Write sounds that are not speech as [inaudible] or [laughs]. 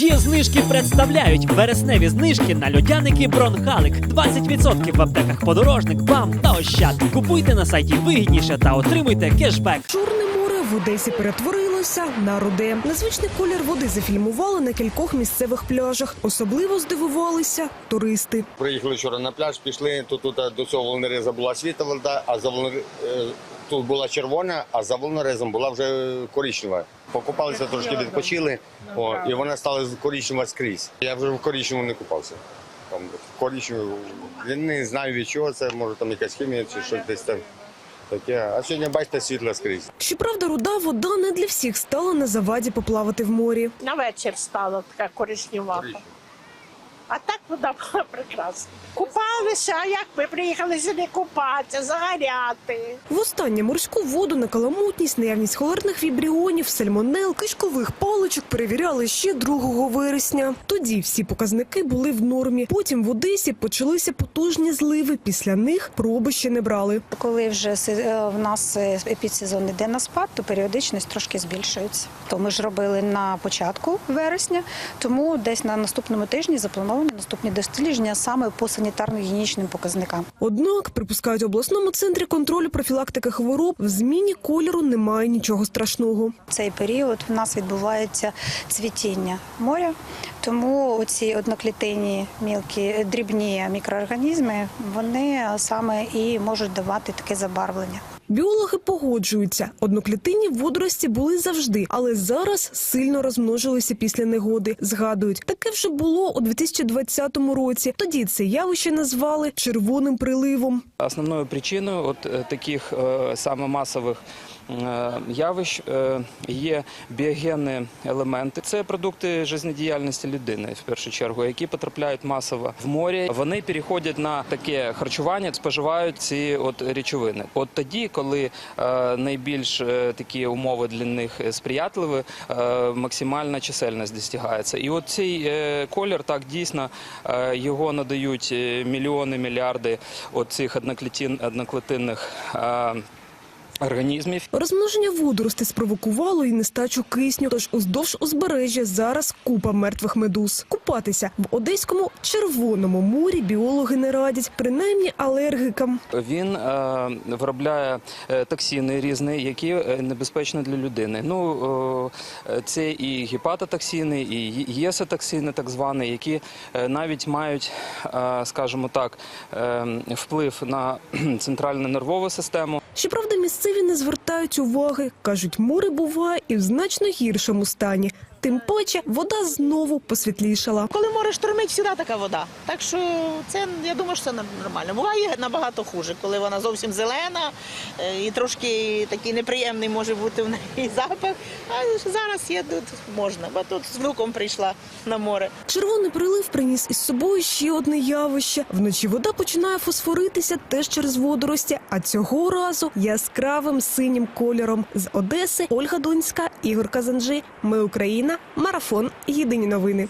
Є знижки представляють вересневі знижки на льодяники Бронхалик. 20% в аптеках подорожник, бам та ощад. Купуйте на сайті вигідніше та отримуйте кешбек. Чорне море в Одесі перетворилося на руде. Незвичний колір води зафільмували на кількох місцевих пляжах. Особливо здивувалися туристи. Приїхали вчора на пляж, пішли, то тут е, до цього волнореза була світа вода, а за волнор... тут була червона, а за волнорезом була вже коричнева. Покупалися трошки відпочили, о, і вона стала коричнева скрізь. Я вже в коричневому не купався. Там коричневу, я не знаю від чого це, може там якась хімія чи щось десь там таке. А сьогодні бачите світло скрізь. Щоправда, руда вода не для всіх стала на заваді поплавати в морі. На вечір стала така коричневата. А так вода [laughs] була прекрасна. Купалися, а як ми приїхали сюди купатися, загоряти. Востаннє морську воду на каламутність, наявність холерних вібріонів, сальмонел, кишкових паличок перевіряли ще 2 вересня. Тоді всі показники були в нормі. Потім в Одесі почалися потужні зливи. Після них проби ще не брали. Коли вже се- е, в нас е, епідсезон іде на спад, то періодичність трошки збільшується. То ми ж робили на початку вересня, тому десь на наступному тижні заплановані наступні дослідження саме по санітарно-гігієнічним показникам. Однак, припускають в обласному центрі контролю профілактики хвороб, в зміні кольору немає нічого страшного. Цей період в нас відбувається цвітіння моря, тому оці одноклітинні мілкі дрібні мікроорганізми вони саме і можуть давати таке забарвлення. Біологи погоджуються, одноклітинні водорості були завжди, але зараз сильно розмножилися після негоди. Згадують, таке вже було у 2020 році. Тоді це явище назвали червоним приливом. Основною причиною от е, таких е, саме масових е, явищ є біогенні елементи. Це продукти жизнедіяльності людини в першу чергу, які потрапляють масово в море. Вони переходять на таке харчування, споживають ці от речовини. От тоді, коли е, найбільш е, такі умови для них сприятливі, е, максимальна чисельність достигається. І от цей колір так дійсно його надають мільйони, мільярди оцих цих одноклітин, одноклітинних організмів. Розмноження водоростей спровокувало і нестачу кисню. Тож уздовж узбережжя зараз купа мертвих медуз. Купатися в одеському червоному морі біологи не радять, принаймні алергикам. Він е, виробляє е, токсини різні, які е, небезпечні для людини. Ну е, це і гепатотоксини, і єсотоксини, так звані, які е, навіть мають, е, скажімо так, е, вплив на [clears throat] центральну нервову систему. Щоправда, місцеві не звертають уваги. кажуть, море буває і в значно гіршому стані. Тим паче вода знову посвітлішала. Коли море штормить, завжди така вода. Так що це я думаю, що це нормально. Буває набагато хуже, коли вона зовсім зелена е, і трошки такий неприємний може бути в неї [laughs] запах. А зараз я тут можна, бо тут з внуком прийшла на море. Червоний прилив приніс із собою ще одне явище. Вночі вода починає фосфоритися теж через водорості, а цього разу яскравим синім кольором. З Одеси Ольга Дунська, Ігор Казанжи. Ми Україна. Марафон. Єдині новини.